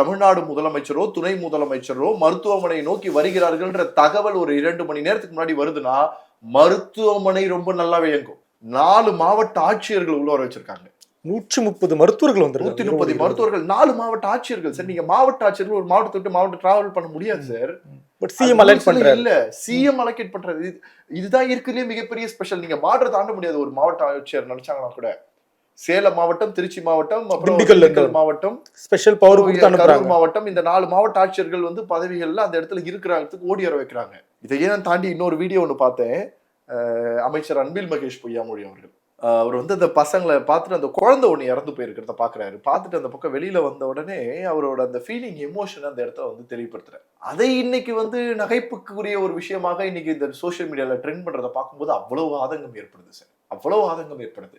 தமிழ்நாடு முதலமைச்சரோ துணை முதலமைச்சரோ மருத்துவமனை நோக்கி வருகிறார்கள்ன்ற தகவல் ஒரு இரண்டு மணி நேரத்துக்கு முன்னாடி வருதுன்னா மருத்துவமனை ரொம்ப நல்லா இயங்கும். நாலு மாவட்ட ஆட்சியர்கள் உள்ள வர வச்சிருக்காங்க. நூற்றி முப்பது மருத்துவர்கள் நூத்தி வந்திருக்காங்க முப்பது மருத்துவர்கள் நாலு மாவட்ட ஆட்சியர்கள். சார் நீங்க மாவட்ட ஆட்சியர்கள் ஒரு மாவட்டத்தை விட்டு மாவட்டம் டிராவல் பண்ண முடியாது சார் பட் சிஎம் அலர்ட் பண்றாரு. இல்ல. சிஎம் அலோகேட் பண்றது இது- இதுதான் இருக்கிறதுலே மிகப்பெரிய ஸ்பெஷல் நீங்க பார்டர் தாண்ட முடியாது ஒரு மாவட்ட ஆட்சியர் நினைச்சாங்கன்னா கூட. சேலம் மாவட்டம் திருச்சி மாவட்டம் அப்புறம். மாவட்டம். ஸ்பெஷல் பவர் கரூர் மாவட்டம் இந்த நாலு மாவட்ட ஆட்சியர்கள் வந்து பதவிகள்ல அந்த இடத்துல இருக்கிறதுக்கு ஓடி வர வைக்கிறாங்க. இதையே நான் தாண்டி இன்னொரு வீடியோ ஒன்று பார்த்தேன். அமைச்சர் அன்பில் மகேஷ் பொய்யாமொழி அவர்கள். அவர் வந்து அந்த பசங்களை பார்த்துட்டு அந்த குழந்தை ஒன்று இறந்து போயிருக்கிறத பார்க்குறாரு. பார்த்துட்டு அந்த பக்கம் வெளியில வந்த உடனே அவரோட அந்த ஃபீலிங் எமோஷன் அந்த இடத்த வந்து தெளிவுபடுத்துறாரு. அதை இன்னைக்கு வந்து நகைப்புக்குரிய ஒரு விஷயமாக இன்னைக்கு இந்த சோஷியல் மீடியால ட்ரெண்ட் பண்றதை பார்க்கும்போது அவ்வளவு ஆதங்கம் ஏற்படுது சார். அவ்வளவு ஆதங்கம் ஏற்படுது.